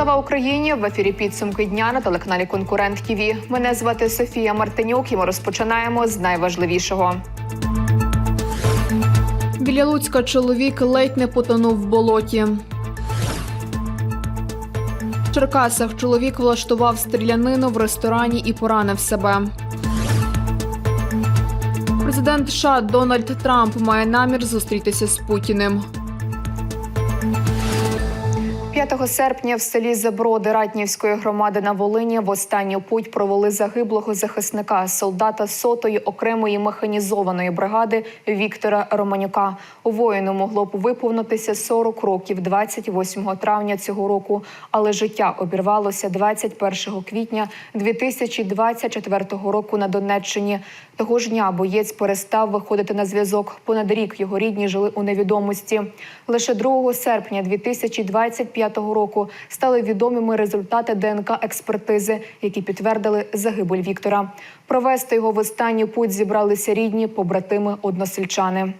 Слава Україні! В ефірі підсумки дня на телеканалі Конкурент ТІВІ. Мене звати Софія Мартинюк. і ми розпочинаємо з найважливішого. Біля Луцька чоловік ледь не потонув в болоті. В Черкасах чоловік влаштував стрілянину в ресторані і поранив себе. Президент США Дональд Трамп має намір зустрітися з Путіним. 5 серпня в селі Заброди Ратнівської громади на Волині в останню путь провели загиблого захисника, солдата сотої окремої механізованої бригади Віктора Романюка. Воїну могло б виповнитися 40 років 28 травня цього року, але життя обірвалося 21 квітня 2024 року на Донеччині. Того ж дня боєць перестав виходити на зв'язок. Понад рік його рідні жили у невідомості. Лише 2 серпня 2025 року стали відомими результати ДНК експертизи, які підтвердили загибель Віктора. Провести його в останній путь зібралися рідні, побратими, односельчани.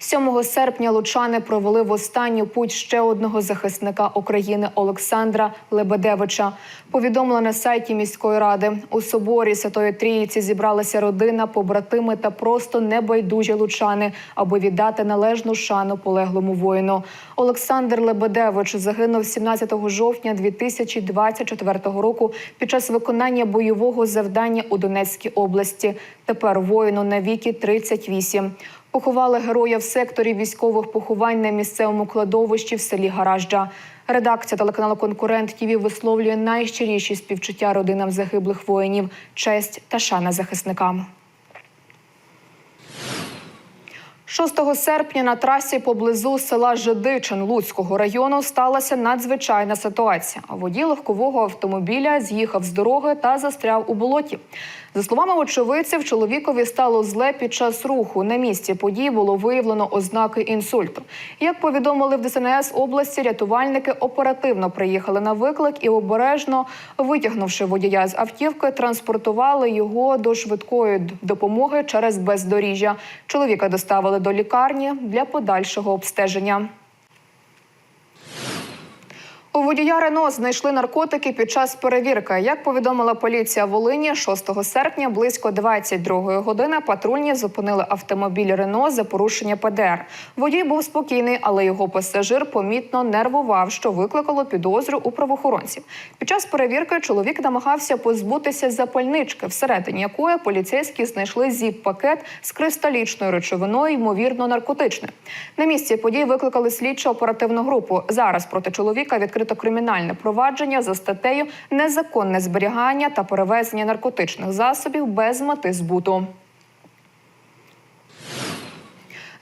7 серпня лучани провели в останню путь ще одного захисника України Олександра Лебедевича. Повідомили на сайті міської ради. У соборі Святої Трійці зібралася родина, побратими та просто небайдужі лучани, аби віддати належну шану полеглому воїну. Олександр Лебедевич загинув 17 жовтня 2024 року під час виконання бойового завдання у Донецькій області. Тепер воїну на віки 38. Поховали героя в секторі військових поховань на місцевому кладовищі в селі Гаражджа. Редакція телеканалу Конкурент ТІВІ висловлює найщиріші співчуття родинам загиблих воїнів, честь та шана захисникам. 6 серпня на трасі поблизу села Жидичин Луцького району сталася надзвичайна ситуація. Водій легкового автомобіля з'їхав з дороги та застряв у болоті. За словами очевидців, чоловікові стало зле під час руху. На місці події було виявлено ознаки інсульту. Як повідомили в ДСНС області, рятувальники оперативно приїхали на виклик і обережно, витягнувши водія з автівки, транспортували його до швидкої допомоги через бездоріжжя. Чоловіка доставили до лікарні для подальшого обстеження. У водія Рено знайшли наркотики під час перевірки. Як повідомила поліція Волині, 6 серпня близько 22 години патрульні зупинили автомобіль Рено за порушення ПДР. Водій був спокійний, але його пасажир помітно нервував, що викликало підозру у правоохоронців. Під час перевірки чоловік намагався позбутися запальнички, всередині якої поліцейські знайшли зіп-пакет з кристалічною речовиною, ймовірно, наркотичною. На місці подій викликали слідчо оперативну групу. Зараз проти чоловіка відкрито кримінальне провадження за статтею незаконне зберігання та перевезення наркотичних засобів без мети збуту.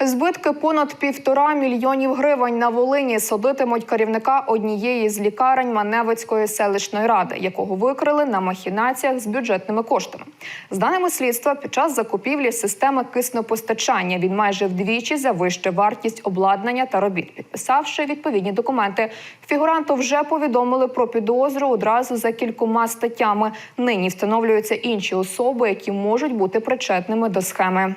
Збитки понад півтора мільйонів гривень на Волині судитимуть керівника однієї з лікарень Маневицької селищної ради, якого викрили на махінаціях з бюджетними коштами. З даними слідства, під час закупівлі системи киснопостачання він майже вдвічі завищив вартість обладнання та робіт, підписавши відповідні документи. Фігуранту вже повідомили про підозру одразу за кількома статтями. Нині встановлюються інші особи, які можуть бути причетними до схеми.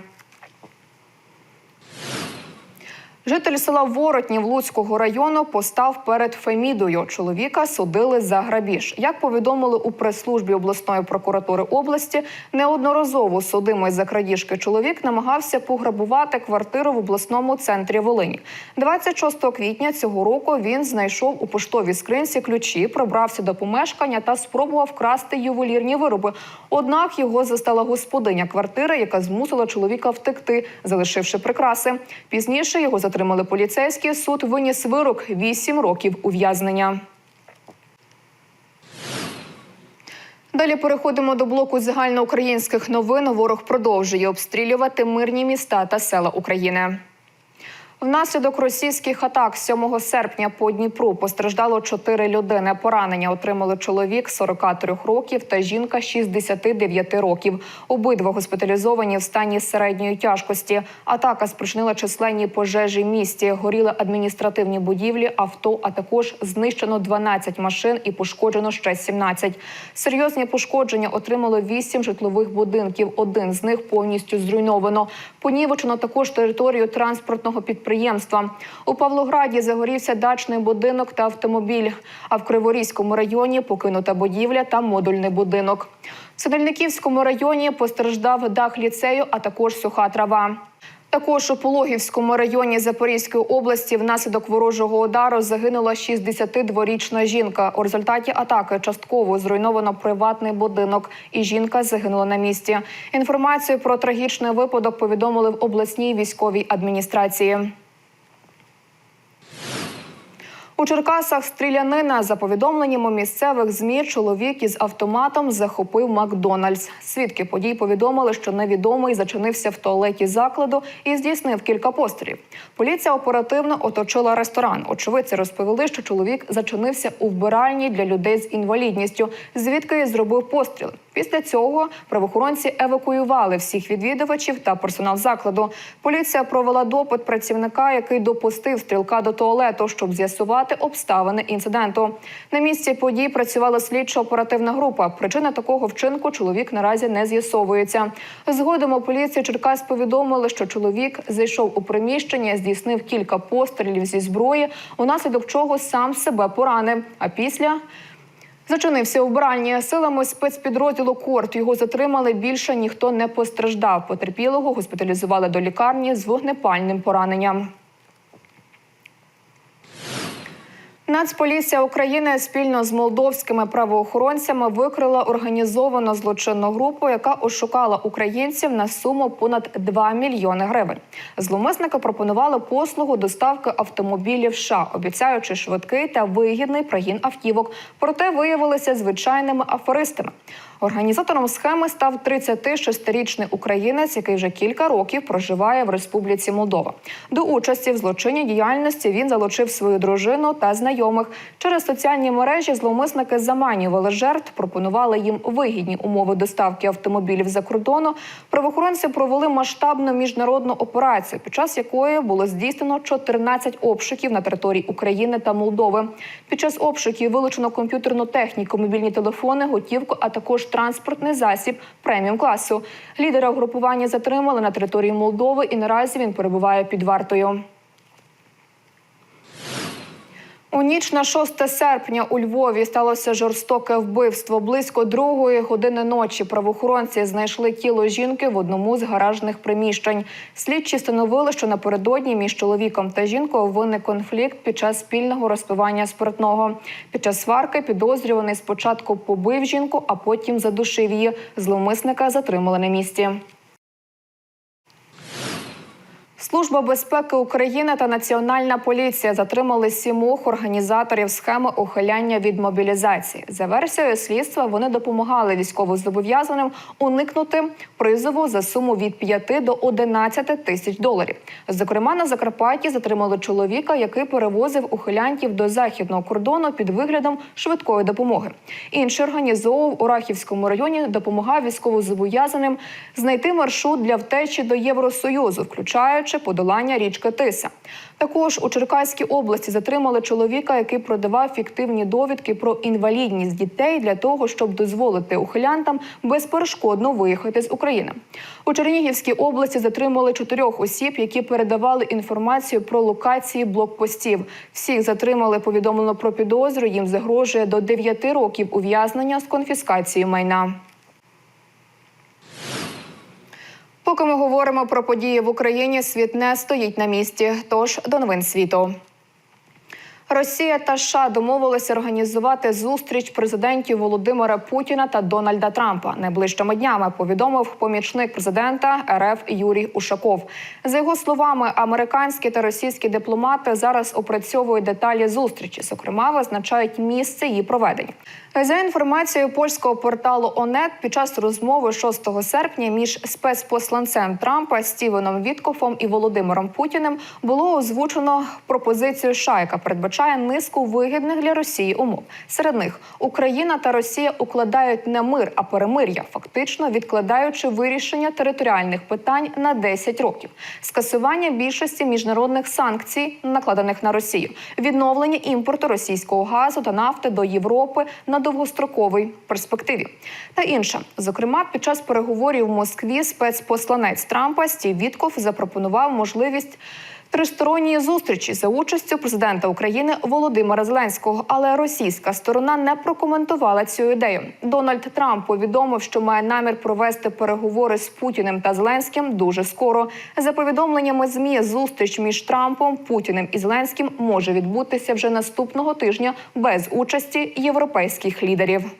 Житель села Воротнів Луцького району постав перед Фемідою. Чоловіка судили за грабіж. Як повідомили у прес-службі обласної прокуратури області, неодноразово судимий за крадіжки чоловік намагався пограбувати квартиру в обласному центрі Волині. 26 квітня цього року він знайшов у поштовій скринці ключі, пробрався до помешкання та спробував вкрасти ювелірні вироби. Однак його застала господиня квартири, яка змусила чоловіка втекти, залишивши прикраси. Пізніше його затримали поліцейські. Суд виніс вирок 8 років ув'язнення. Далі переходимо до блоку загальноукраїнських новин. Ворог продовжує обстрілювати мирні міста та села України. Внаслідок російських атак 7 серпня по Дніпру постраждало 4 людини. Поранення отримали чоловік 43 років та жінка 69 років. Обидва госпіталізовані в стані середньої тяжкості. Атака спричинила численні пожежі місті. Горіли адміністративні будівлі, авто, а також знищено 12 машин і пошкоджено ще 17. Серйозні пошкодження отримали 8 житлових будинків. Один з них повністю зруйновано. Понівечено також територію транспортного підприємства підприємства. У Павлограді загорівся дачний будинок та автомобіль. А в Криворізькому районі покинута будівля та модульний будинок. В Сидельниківському районі постраждав дах ліцею, а також суха трава. Також у Пологівському районі Запорізької області внаслідок ворожого удару загинула 62-річна жінка. У результаті атаки частково зруйновано приватний будинок, і жінка загинула на місці. Інформацію про трагічний випадок повідомили в обласній військовій адміністрації. У Черкасах стрілянина за повідомленнями місцевих змі чоловік із автоматом захопив Макдональдс. Свідки подій повідомили, що невідомий зачинився в туалеті закладу і здійснив кілька пострілів. Поліція оперативно оточила ресторан. Очевидці розповіли, що чоловік зачинився у вбиральні для людей з інвалідністю, звідки зробив постріли. Після цього правоохоронці евакуювали всіх відвідувачів та персонал закладу. Поліція провела допит працівника, який допустив стрілка до туалету, щоб з'ясувати обставини інциденту. На місці подій працювала слідчо-оперативна група. Причина такого вчинку чоловік наразі не з'ясовується. Згодом у поліції Черкас повідомили, що чоловік зайшов у приміщення, здійснив кілька пострілів зі зброї, унаслідок чого сам себе поранив. А після Зачинився у вбранні силами спецпідрозділу Корт. Його затримали. Більше ніхто не постраждав. Потерпілого госпіталізували до лікарні з вогнепальним пораненням. Нацполіція України спільно з молдовськими правоохоронцями викрила організовану злочинну групу, яка ошукала українців на суму понад 2 мільйони гривень. Зловмисники пропонували послугу доставки автомобілів США, обіцяючи швидкий та вигідний прогін автівок. Проте виявилися звичайними аферистами. Організатором схеми став 36-річний українець, який вже кілька років проживає в Республіці Молдова. До участі в злочинній діяльності він залучив свою дружину та знайомих. Через соціальні мережі зловмисники заманювали жертв, пропонували їм вигідні умови доставки автомобілів за кордону. Правоохоронці провели масштабну міжнародну операцію, під час якої було здійснено 14 обшуків на території України та Молдови. Під час обшуків вилучено комп'ютерну техніку, мобільні телефони, готівку, а також транспортний засіб преміум класу. Лідера угрупування затримали на території Молдови, і наразі він перебуває під вартою. У ніч на 6 серпня у Львові сталося жорстоке вбивство. Близько другої години ночі правоохоронці знайшли тіло жінки в одному з гаражних приміщень. Слідчі встановили, що напередодні між чоловіком та жінкою виник конфлікт під час спільного розпивання спиртного. Під час сварки підозрюваний спочатку побив жінку, а потім задушив її. Зловмисника затримали на місці. Служба безпеки України та Національна поліція затримали сімох організаторів схеми ухиляння від мобілізації. За версією слідства вони допомагали військовозобов'язаним уникнути призову за суму від 5 до 11 тисяч доларів. Зокрема, на Закарпатті затримали чоловіка, який перевозив ухилянтів до західного кордону під виглядом швидкої допомоги. Інший організовував у Рахівському районі, допомагав військовозобов'язаним знайти маршрут для втечі до Євросоюзу, включаючи подолання річки Тиса. Також у Черкаській області затримали чоловіка, який продавав фіктивні довідки про інвалідність дітей для того, щоб дозволити ухилянтам безперешкодно виїхати з України. У Чернігівській області затримали чотирьох осіб, які передавали інформацію про локації блокпостів. Всіх затримали. Повідомлено про підозру. Їм загрожує до 9 років ув'язнення з конфіскацією майна. Поки ми говоримо про події в Україні, світ не стоїть на місці. Тож до новин світу. Росія та США домовилися організувати зустріч президентів Володимира Путіна та Дональда Трампа найближчими днями. Повідомив помічник президента РФ Юрій Ушаков. За його словами, американські та російські дипломати зараз опрацьовують деталі зустрічі. Зокрема, визначають місце її проведення. За інформацією польського порталу ОНЕТ, під час розмови 6 серпня між спецпосланцем Трампа Стівеном Віткофом і Володимиром Путіним було озвучено пропозицію США, яка передбачає низку вигідних для Росії умов. Серед них Україна та Росія укладають не мир, а перемир'я, фактично відкладаючи вирішення територіальних питань на 10 років, скасування більшості міжнародних санкцій, накладених на Росію, відновлення імпорту російського газу та нафти до Європи на довгостроковій перспективі та інше. Зокрема, під час переговорів в Москві спецпосланець Трампа Стів Вітков запропонував можливість. Тристоронні зустрічі за участю президента України Володимира Зеленського, але російська сторона не прокоментувала цю ідею. Дональд Трамп повідомив, що має намір провести переговори з Путіним та Зеленським дуже скоро. За повідомленнями змі, зустріч між Трампом, Путіним і Зеленським може відбутися вже наступного тижня без участі європейських лідерів.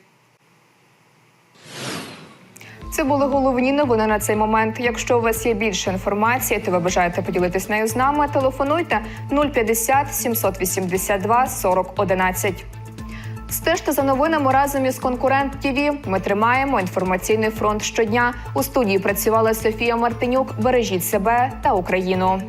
Це були головні новини на цей момент. Якщо у вас є більше інформації, то ви бажаєте поділитись нею з нами. Телефонуйте 050 782 40 11. Стежте за новинами разом із конкурент ТІВІ. Ми тримаємо інформаційний фронт щодня. У студії працювала Софія Мартинюк. Бережіть себе та Україну.